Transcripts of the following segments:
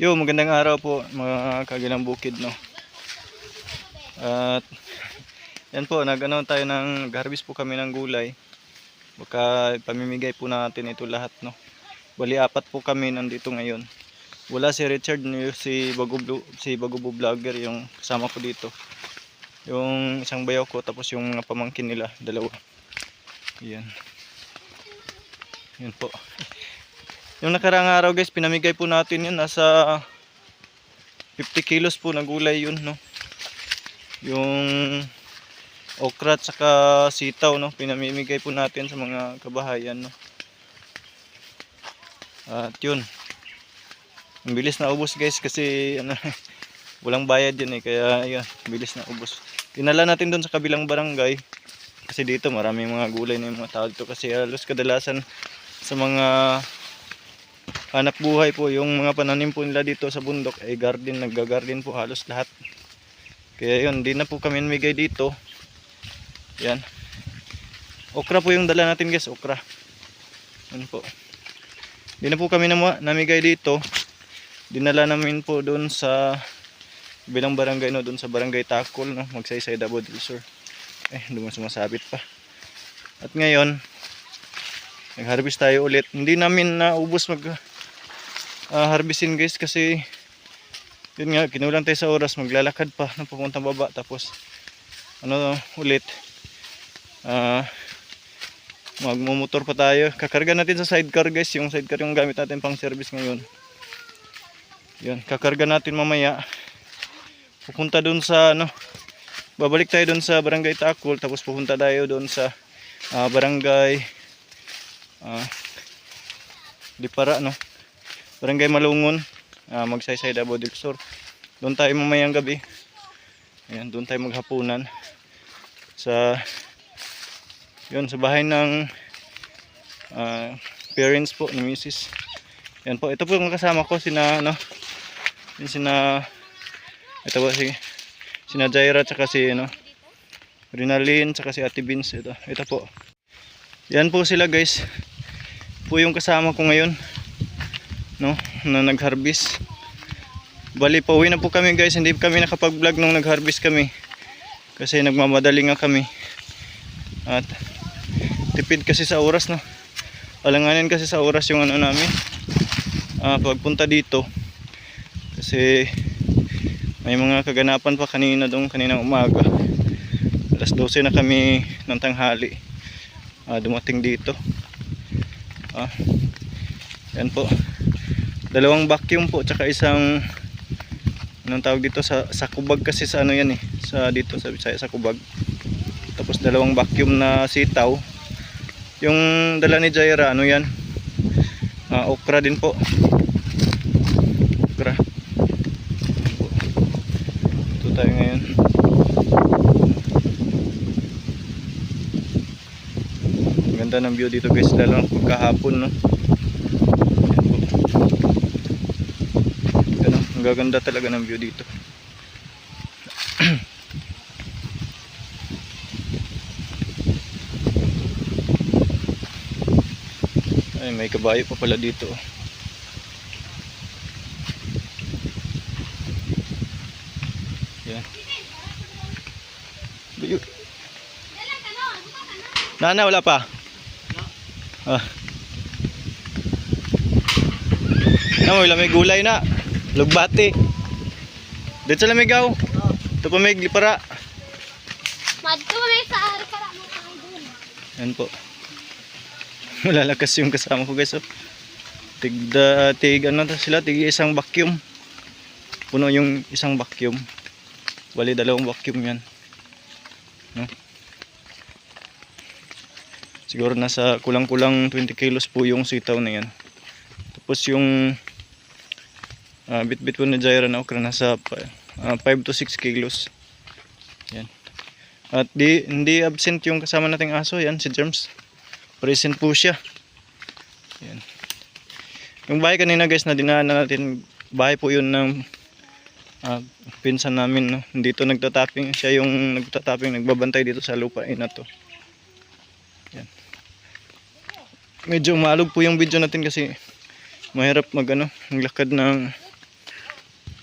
Yo, magandang araw po mga kagilang bukid no. At yan po, nagano tayo ng harvest po kami ng gulay. Baka pamimigay po natin ito lahat no. Bali apat po kami nandito ngayon. Wala si Richard ni si Bagubo si Bagubo vlogger yung kasama ko dito. Yung isang bayaw ko tapos yung mga pamangkin nila, dalawa. Yan. Yan po. Yung nakaraang araw guys, pinamigay po natin yun. Nasa 50 kilos po na gulay yun, no. Yung okra at saka sitaw, no. Pinamimigay po natin sa mga kabahayan, no. At yun. Ang bilis na ubos guys kasi ano, walang bayad yun eh. Kaya yun, bilis na ubos. Dinala natin doon sa kabilang barangay. Kasi dito maraming mga gulay na yung mga tao dito. Kasi halos kadalasan sa mga hanap buhay po yung mga pananim po nila dito sa bundok ay garden nagga-garden po halos lahat. Kaya yun di na po kami namigay dito. Yan. Okra po yung dala natin guys okra. Yan po. Di na po kami namigay dito. Dinala namin po doon sa bilang barangay no doon sa barangay Takol no magsaysay Davao del Sur. Eh doon sumasabit pa. At ngayon nag-harvest tayo ulit. Hindi namin naubos mag ah, harvestin guys kasi yun nga kinulang tayo sa oras maglalakad pa ng papuntang baba tapos ano ulit. Ah magmumotor pa tayo. Kakarga natin sa sidecar guys yung sidecar yung gamit natin pang service ngayon. Yun kakarga natin mamaya. Pupunta dun sa ano babalik tayo dun sa barangay Takol tapos pupunta tayo dun sa ah, barangay ah Lipara no Barangay Malungon, uh, Magsaysay Davao del Sur. Doon tayo mamayang gabi. Ayan, doon tayo maghapunan sa yun sa bahay ng ah, parents po ni Mrs. Yan po, ito po yung kasama ko sina ano, sina ito po si sina Jaira tsaka si ano Rinalyn tsaka si Ate Vince ito. Ito po. Yan po sila guys. Po yung kasama ko ngayon no na nag-harvest. Bali pauwi na po kami guys. Hindi kami nakapag-vlog nung nag-harvest kami. Kasi nagmamadali nga kami. At tipid kasi sa oras no. Alanganin kasi sa oras yung ano namin. Ah, pagpunta dito. Kasi may mga kaganapan pa kanina doon kaninang umaga. Alas 12 na kami ng tanghali. Ah, dumating dito. Ah, yan po dalawang vacuum po tsaka isang anong tawag dito sa sa kubag kasi sa ano yan eh sa dito sa Bisaya sa kubag. Tapos dalawang vacuum na sitaw. Yung dala ni Jaira ano yan? Ah, okra din po. Okra. Ito tayo ngayon. Ganda ng view dito guys lalo pagkahapon no Yan, oh. ang gaganda talaga ng view dito. Ay may kabayo pa pala dito. Yan Bayo. Nana wala pa? Ah. Na mo may gulay na lugbati dito sa lamigaw ito pa may lipara Madto may sa ari para mo kang dun. Yan po. Malalakas yung kasama ko guys. Oh. Tigda, tig ano to sila, tig isang vacuum. Puno yung isang vacuum. Bali dalawang vacuum yan. No? Siguro nasa kulang-kulang 20 kilos po yung sitaw na yan. Tapos yung ah, bit-bit po na Jaira na okra nasa ah, 5 to 6 kilos. Yan. At di, hindi absent yung kasama nating aso. Yan, si Germs. Present po siya. Yan. Yung bahay kanina guys na dinaanan natin, bahay po yun ng ah, pinsan namin. No? Dito nagtataping, siya yung nagtataping, nagbabantay dito sa lupain na to. Yan. Medyo maalog po yung video natin kasi mahirap mag ano, maglakad ng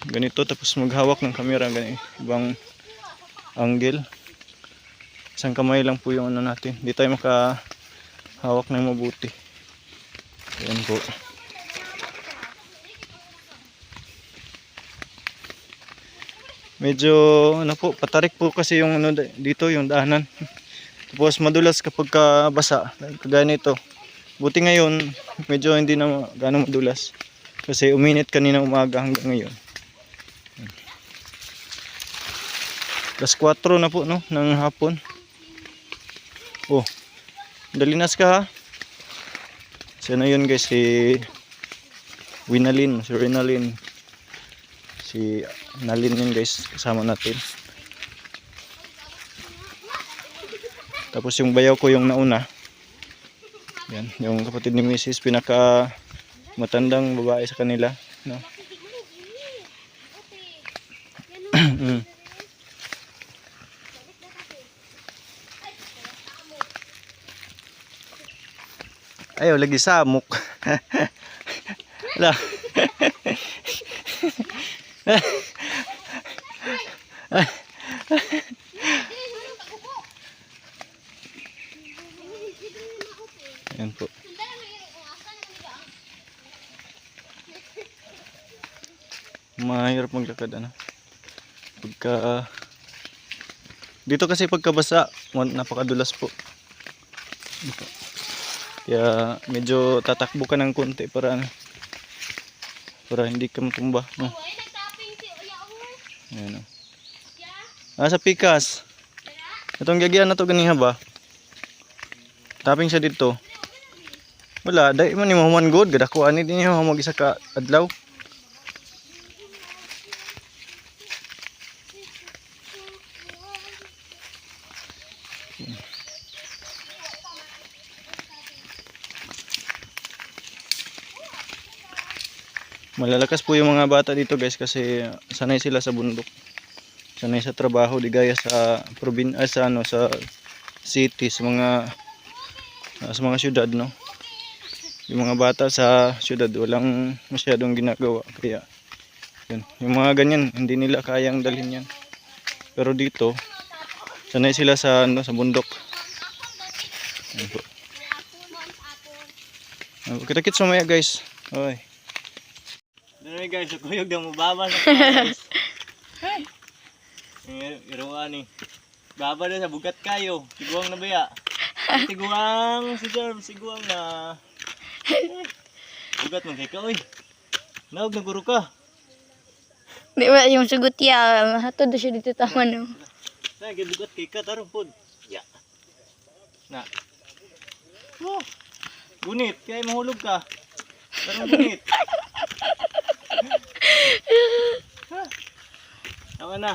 ganito tapos maghawak ng camera ganito ibang angle. Isang kamay lang po yung ano natin. Hindi tayo makahawak ng mabuti. Yan po. Medyo ano po patarik po kasi yung ano dito yung daanan. Tapos madulas kapag ka basa kagaya buti ngayon medyo hindi na gano'ng madulas. Kasi uminit kanina umaga hanggang ngayon Alas 4 na po no ng hapon. Oh. Dalinas ka ha. So na yun guys si Winalin, si Rinalin. Si Nalin yun guys kasama natin. Tapos yung bayaw ko yung nauna. Yan, yung kapatid ni Mrs. pinaka matandang babae sa kanila, no. Mm. Ayaw, lagi samok. Wala. Ayan po. Mahirap maglakad ano. Pagka dito kasi pagkabasa, napakadulas po. Kaya medyo tatakbo ka ng konti para ano, para hindi ka matumba, no. Uya Uy. Ayan, oh. Ya? Ah, sa pikas. Itong gagyan na to ganiha ba? Tapping siya dito. Wala, dahil man ni Mahuman God, gada ko ani din yung mag isa ka adlaw. Malalakas po yung mga bata dito guys kasi sanay sila sa bundok. Sanay sa trabaho di gaya sa probin ah, sa ano sa city sa mga ah, sa mga syudad no. Yung mga bata sa syudad walang masyadong ginagawa kaya yun. Yung mga ganyan hindi nila kayang dalhin yan. Pero dito sanay sila sa ano sa bundok. Kita-kits mamaya guys. Oy. Dami guys, ako yung damubaba sa guys. Iruan ni. Baba na sa bugat kayo. Tiguang na baya. Tiguang si Jerm, siguang na. Bugat man kay ka, oy. Naog na guru ka. Di ba yung sugot ya, hatod siya dito tama no. Na, gibugat kay ka, tarong pod. Ya. Na. Oh. Gunit, kaya mahulog ka. Tarong gunit. Tama na.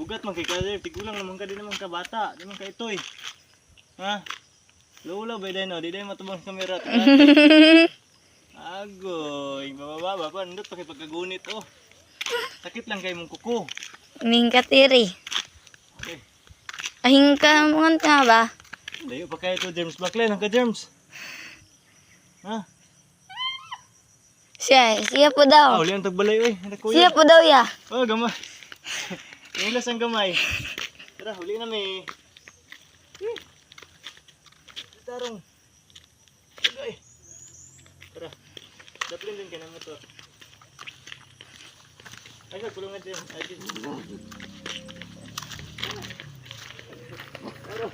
Bugat man kay ka, Jerm. Tigulang naman ka, di naman ka bata. Di naman ka itoy. Ha? Lula ba din, no? Di din matubang sa kamera. Agoy, bababa pa. Nandot pa kay pagkagunit, oh. Sakit lang kay mong kuko. Ning katiri. Okay. Ahing ka mo nga ba? Layo pa kayo to, Germs. Baklan, ang ka, Germs. Ha? Siya, siya po Ah, daw. uli ang tagbalay, oy. Ang kuya. Siya po daw ya. Oh, gamay. Ilas ang gamay. Tara, huli na may. Eh. Tarong. Tagay. Tara. Daplin din ka na mo to. Ay, sa kulungan din. Ay, din. Tara.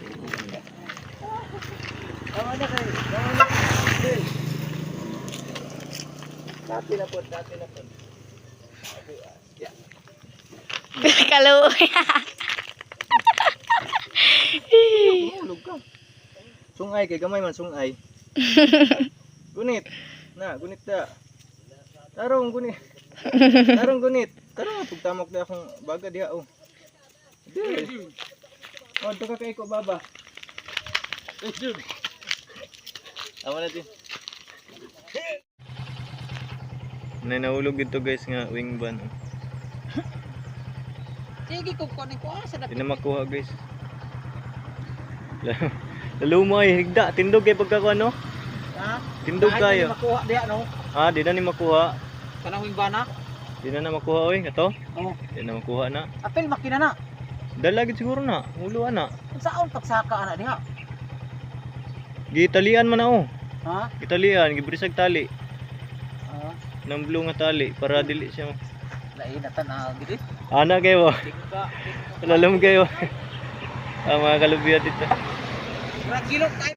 Tama na kayo. Tama na kayo. Dati na po, dati na po. Kalo. Mahulog ka. Sungay kay gamay man sungay. gunit. Na, gunit da. Tarong gunit. Tarong gunit. Tarong pagtamok na akong baga diha oh. Di. Oh, to ka kay ko baba. Dude. Tama na din. Nay nahulog ito guys nga wing ban. Sige ko ko ni ko sa Hindi makuha guys. Lalo mo ay higda, tindog kay pagka ano? Ha? Tindog kayo. hindi makuha diya no. Ah, di na ni makuha. Kanang bana. Di na na makuha oy, kato. Oh, Di na makuha na. apil makina na. Dalagid siguro na, ulo na. Saan pagsaka ana diha? Gitalian man na oh. Ha? Gitalian, gibrisag tali. Ah, Nang blue nga tali para dili siya. Lain na gidi. Ana kayo. Lalam kayo. Ang mga kalubiyan dito. Ra kilo kay